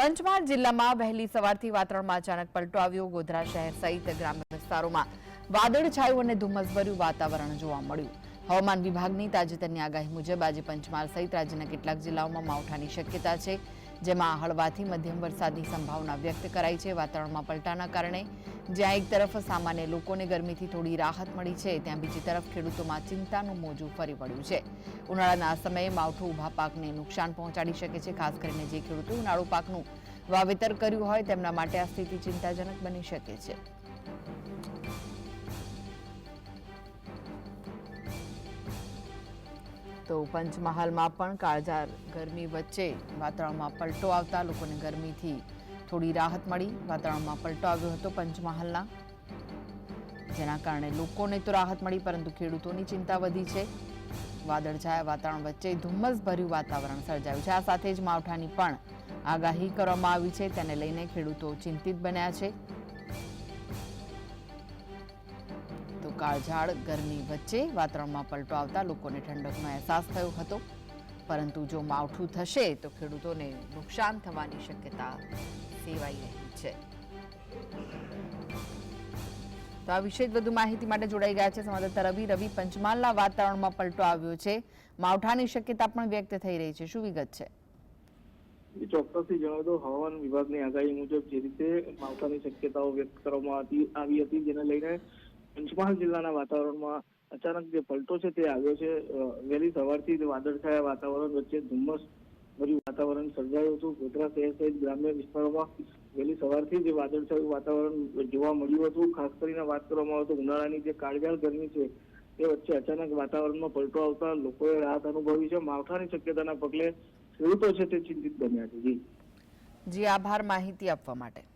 પંચમહાલ જિલ્લામાં વહેલી સવારથી વાતાવરણમાં અચાનક પલટો આવ્યો. ગોધરા શહેર સહિત ગ્રામ્ય વિસ્તારોમાં વાદળછાયું અને ધુમ્મસભર્યું વાતાવરણ જોવા મળ્યું. હવામાન વિભાગની તાજેતરની આગાહી મુજબ આજે પંચમહાલ સહિત રાજ્યના કેટલાક જિલ્લાઓમાં માવઠાની શક્યતા છે. જેમાં હળવાથી મધ્યમ વરસાદની સંભાવના વ્યક્ત કરાઈ છે. વાતાવરણમાં પલટાના કારણે જ્યાં એક તરફ સામાન્ય લોકોને ગરમીથી થોડી રાહત મળી છે, ત્યાં બીજી તરફ ખેડૂતોમાં ચિંતાનું મોજું ફરી વળ્યું છે. ઉનાળાના સમયે માવઠું ઊભા પાકને નુકસાન પહોંચાડી શકે છે, ખાસ કરીને જે ખેડૂતો ઉનાળુ પાકનું વાવેતર કર્યું હોય તેમના માટે આ સ્થિતિ ચિંતાજનક બની શકે છે. તો પંચમહાલમાં પણ કાળઝાર ગરમી વચ્ચે વાતાવરણમાં પલટો આવતા લોકોને ગરમીથી થોડી રાહત મળી. વાતાવરણમાં પલટો આવ્યો હતો પંચમહાલના, જેના કારણે લોકોને તો રાહત મળી, પરંતુ ખેડૂતોની ચિંતા વધી છે. વાદળછાયા વાતાવરણ વચ્ચે ધુમ્મસભર્યું વાતાવરણ સર્જાયું છે. આ સાથે જ માવઠાની પણ આગાહી કરવામાં આવી છે. તેને લઈને ખેડૂતો ચિંતિત બન્યા છે. કાળઝાળ, ગરમી વચ્ચે વાતાવરણમાં પલટો આવતા લોકોને ઠંડકનો અહેસાસ થયો હતો. પરંતુ જો માવઠું થશે તો ખેડૂતોને નુકસાન થવાની શક્યતા સેવાઈ રહી છે. તો આ વિશે વધુ માહિતી માટે જોડાઈ ગયા છે સંવાદદાતા રવિ. રવિ, પંચમહાલના વાતાવરણમાં પલટો આવ્યો છે. માવઠાની શક્યતા પણ વ્યક્ત થઈ રહી છે. શું વિગત છે? ચોક્કસથી જણાવ દો હવામાન વિભાગની આગાહી મુજબ જે રીતે માવઠાની શક્યતાઓ વ્યક્ત કરવામાં આવી હતી, જેને લઈને પંચમહાલ જિલ્લાના વાતાવરણમાં અચાનક જે પલટો છે તે આવ્યો છે. વહેલી સવારથી જ વાદળછાયા વાતાવરણ વચ્ચે ધુમ્મસ ભર્યું વાતાવરણ સર્જાયું હતું. ગોધરા શહેર સહિત ગ્રામ્ય વિસ્તારોમાં વહેલી સવારથી જે વાદળછાયું વાતાવરણ જોવા મળ્યું હતું. ખાસ કરીને વાત કરવામાં આવે તો ઉનાળાની જે કાળજાળ ગરમી છે, તે વચ્ચે અચાનક વાતાવરણમાં પલટો આવતા લોકોએ રાહત અનુભવી છે. માવઠાની શક્યતાના પગલે ખેડૂતો છે તે ચિંતિત બન્યા છે. જી. જી, આભાર માહિતી આપવા માટે.